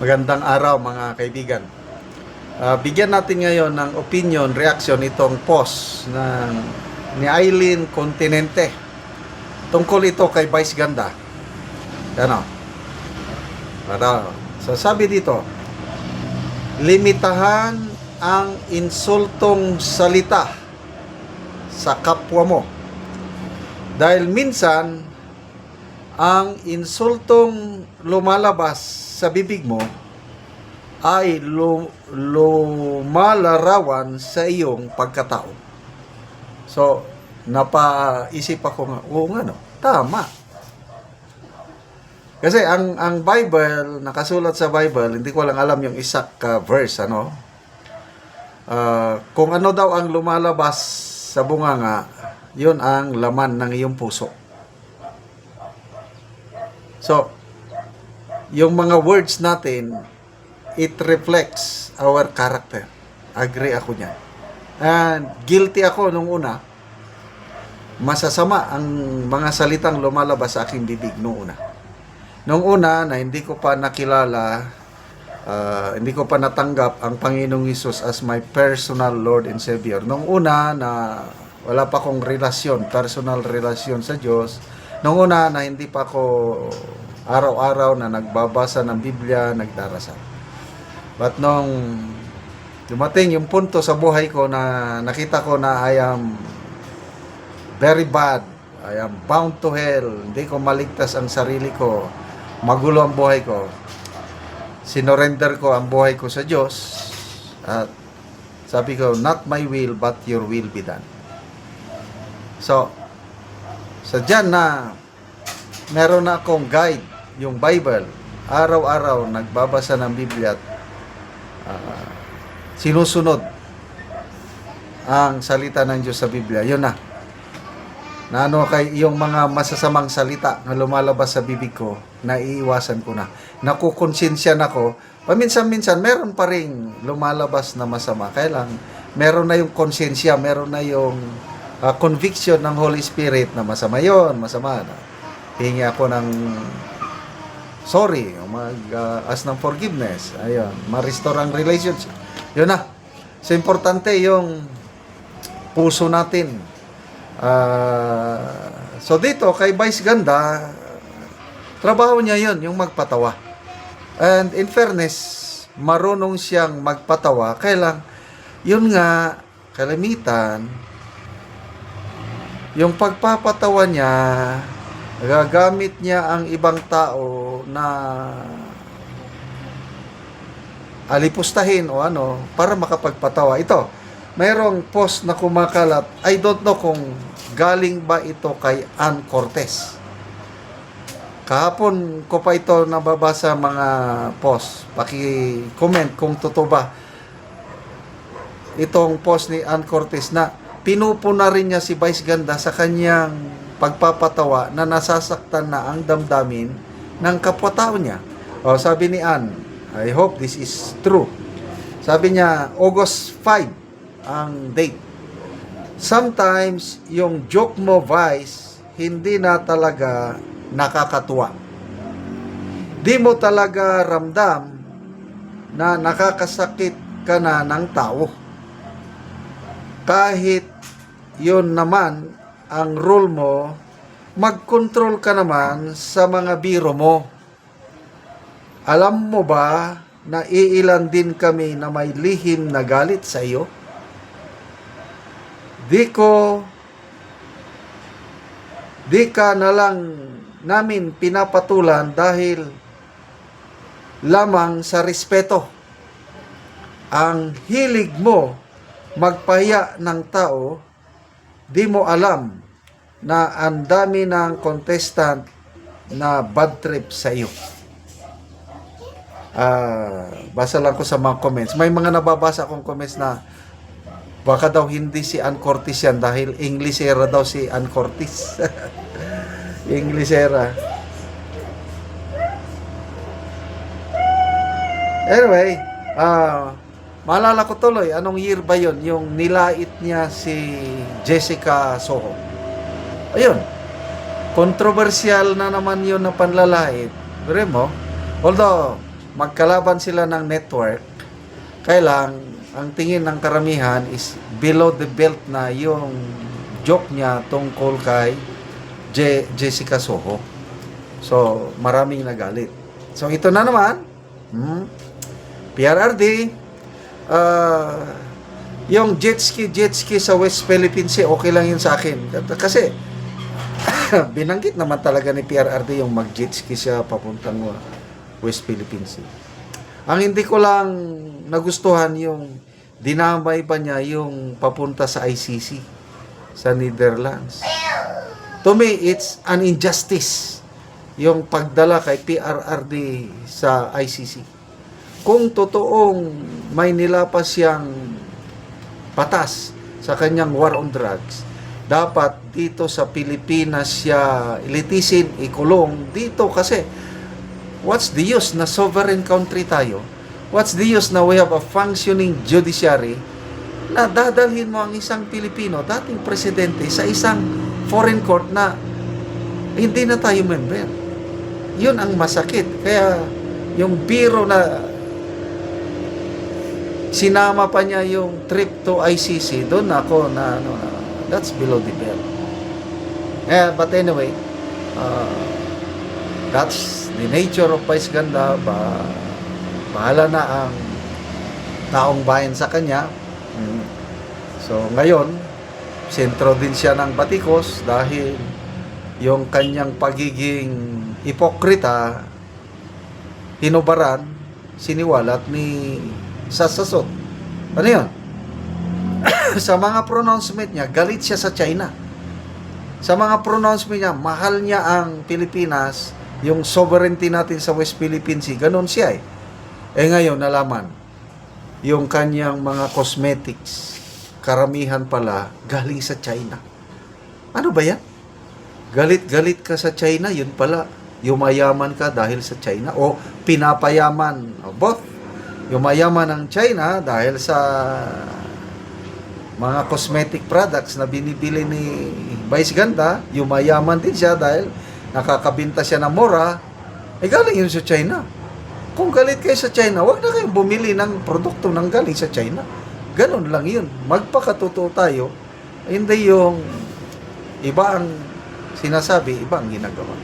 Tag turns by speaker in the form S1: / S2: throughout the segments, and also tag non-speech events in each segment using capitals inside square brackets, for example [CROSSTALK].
S1: Magandang araw mga kaibigan. Ah, bigyan natin ngayon ng opinion, reaction itong post ng ni Eileen Continente. Tungkol ito kay Vice Ganda. Ano? Para, so sabi dito, limitahan ang insultong salita sa kapwa mo. Dahil minsan, ang insultong lumalabas sa bibig mo ay lu- lumalarawan sa iyong pagkatao. So, napaisip ako nga, oo nga no, tama. Kasi ang ang Bible, nakasulat sa Bible, hindi ko lang alam yung exact uh, verse, ano? Ah, kung ano daw ang lumalabas sa bunganga, yun ang laman ng iyong puso. So, yung mga words natin, it reflects our character. Agree ako niyan. And guilty ako nung una. Masasama ang mga salitang lumalabas sa aking bibig nung una. Nung una na hindi ko pa nakilala, ah, hindi ko pa natanggap ang Panginoong Hesus as my personal Lord and Savior. Nung una na wala pa akong relasyon, personal relasyon sa Diyos. Nung una na hindi pa ako araw-araw na nagbabasa ng Biblia, nagdarasal. But nung dumating yung punto sa buhay ko na nakita ko na I am very bad, I am bound to hell, hindi ko maligtas ang sarili ko, magulo ang buhay ko, sinorender ko ang buhay ko sa Diyos, at sabi ko, not my will, but your will be done. So, sa dyan na meron na akong guide, yung Bible, araw-araw nagbabasa ng Biblia at ah, sinusunod ang salita ng Diyos sa Biblia. Yun na. Na ano kay yung mga masasamang salita na lumalabas sa bibig ko, naiiwasan ko na. Nakukonsensya na ko. Paminsan-minsan, meron pa rin lumalabas na masama. Kaya lang, meron na yung konsensya, meron na yung ah, conviction ng Holy Spirit na masama yon masama na. Hingi ako ng sorry, mag-ask ng forgiveness. Ayun, ma-restore ang relationship. Yun na. So, importante yung puso natin. Ah, so, dito, kay Vice Ganda, trabaho niya yun, yung magpatawa. And in fairness, marunong siyang magpatawa. Kaya yun nga, kalamitan, yung pagpapatawa niya, gagamit niya ang ibang tao na alipustahin o ano para makapagpatawa. Ito, mayroong post na kumakalat. I don't know kung galing ba ito kay Ann Cortez. Kahapon ko pa ito nababasa mga post. Paki-comment kung totoo ba itong post ni Ann Cortez na pinupuna rin niya si Vice Ganda sa kanyang pagpapatawa na nasasaktan na ang damdamin ng kapwa-tao niya. O, sabi ni Ann, I hope this is true. Sabi niya, August 5 ang date. Sometimes, yung joke mo, Vice, hindi na talaga nakakatuwa. Di mo talaga ramdam na nakakasakit ka na ng tao. Kahit yun naman ang role mo, mag-control ka naman sa mga biro mo. Alam mo ba na iilan din kami na may lihim na galit sa iyo? Di ko di ka na lang namin pinapatulan dahil lamang sa respeto. Ang hilig mo magpahiya ng tao, di mo alam na ang dami ng contestant na bad trip sa iyo. Ah, basa lang ko sa mga comments. May mga nababasa akong comments na baka daw hindi si Ann Cortez yan dahil Englishera daw si Ann Cortez. [LAUGHS] Englishera. Anyway, ah maalala ko tuloy, anong year ba yon Yung nilait niya si Jessica Soho. Ayun. Controversial na naman yun na panlalait. Pero mo, although magkalaban sila ng network, kailang ang tingin ng karamihan is below the belt na yung joke niya tungkol kay Je- Jessica Soho. So, maraming nagalit. So, ito na naman, hmm, PRRD, ah, yung jet ski, jet ski sa West Philippines Sea, okay lang yun sa akin. Kasi, [LAUGHS] binanggit naman talaga ni PRRD yung mag-jet ski siya papuntang uh, West Philippines Sea. Ang hindi ko lang nagustuhan yung dinamay pa niya yung papunta sa ICC sa Netherlands. To me, it's an injustice yung pagdala kay PRRD sa ICC. Kung totoong may nilapas siyang patas sa kanyang war on drugs, dapat dito sa Pilipinas siya ilitisin, ikulong dito kasi what's the use na sovereign country tayo? What's the use na we have a functioning judiciary na dadalhin mo ang isang Pilipino, dating presidente, sa isang foreign court na hindi na tayo member. Yun ang masakit. Kaya yung biro na sinama pa niya yung trip to ICC, doon ako na, ano, na that's below the belt. Eh, but anyway, uh, that's the nature of Vice Ganda. Ba, bahala na ang taong bayan sa kanya. Mm. So, ngayon, sentro din siya ng batikos dahil yung kanyang pagiging hipokrita, hinubaran, siniwalat ni Sasasot. Ano yun? [COUGHS] sa mga pronouncement niya, galit siya sa China. Sa mga pronouncement niya, mahal niya ang Pilipinas, yung sovereignty natin sa West Philippine Sea, ganun siya eh. Eh ngayon, nalaman, yung kanyang mga cosmetics, karamihan pala, galing sa China. Ano ba yan? Galit-galit ka sa China, yun pala, yumayaman ka dahil sa China o pinapayaman, o both. Yumayaman ng China dahil sa mga cosmetic products na binibili ni Vice Ganda, yumayaman din siya dahil nakakabinta siya ng mura, eh galing yun sa China. Kung galit kayo sa China, wag na kayong bumili ng produkto ng galing sa China. Ganon lang yun. Magpakatotoo tayo, hindi yung iba ang sinasabi, iba ang ginagawa.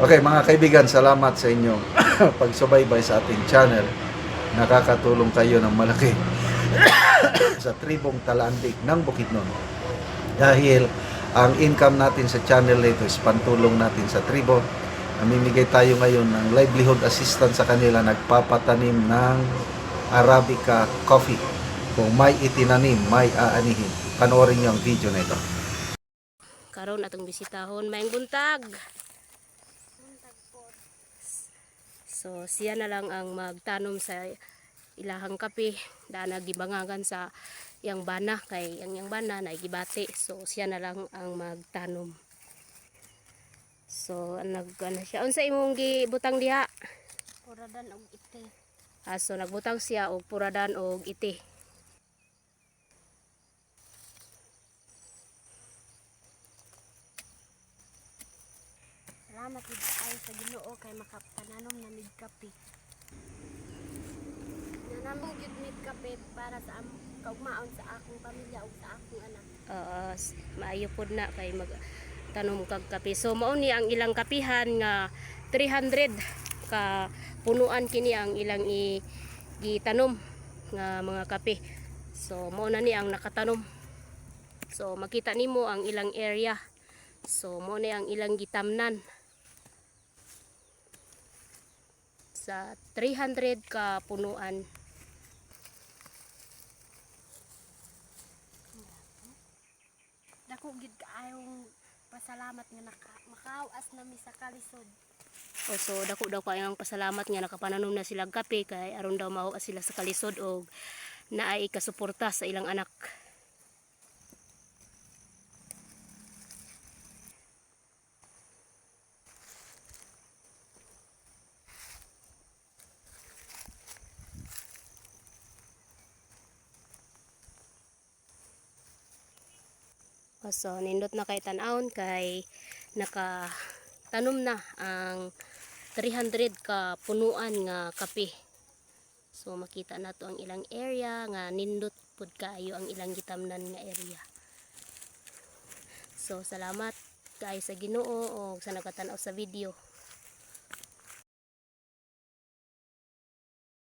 S1: Okay, mga kaibigan, salamat sa inyong [LAUGHS] pagsubaybay sa ating channel. Nakakatulong kayo ng malaki [COUGHS] sa tribong talandig ng Bukidnon. Dahil ang income natin sa channel na ito is pantulong natin sa tribo. Namimigay tayo ngayon ng livelihood assistance sa kanila nagpapatanim ng Arabica coffee. Kung may itinanim, may aanihin. Panoorin niyo ang video na ito.
S2: karon atong bisitahon maayong buntag so siya na lang ang magtanom sa ilahang kape. Da nagibangagan sa yang bana kay ang yang bana na gibati so siya na lang ang magtanom. So nag ano siya? Unsa imong gibutang diha?
S3: Puradan og ite.
S2: ah, so nagbutang siya og puradan og ite
S3: Salamat gid ay sa Ginoo kay makapananom na mig kape. Nanamo gid para sa kaugmaon sa akong pamilya ug sa akong anak.
S2: uh, maayo pod na kay mag tanom kag kape. So mao ni ang ilang kapihan nga 300 ka punuan kini ang ilang i gitanom nga mga kape. So mao na ni ang nakatanom. So makita nimo ang ilang area. So mao ni ang ilang gitamnan. Sa 300 ka punuan.
S3: Dako gid kaayong pasalamat nga naka, makaawas nami sa kalisod.
S2: O so dako daw kayang pasalamat nga nakapananom na sila kape kay aron daw mao sila sa kalisod og naay kasuporta sa ilang anak. O, So nindot na kay tan-awon kay naka tanom na ang 300 ka punuan nga kape. So makita na ang ilang area nga nindot pud kaayo ang ilang gitamnan nga area. So salamat kaayo sa Ginoo o sa nagatan-aw sa video.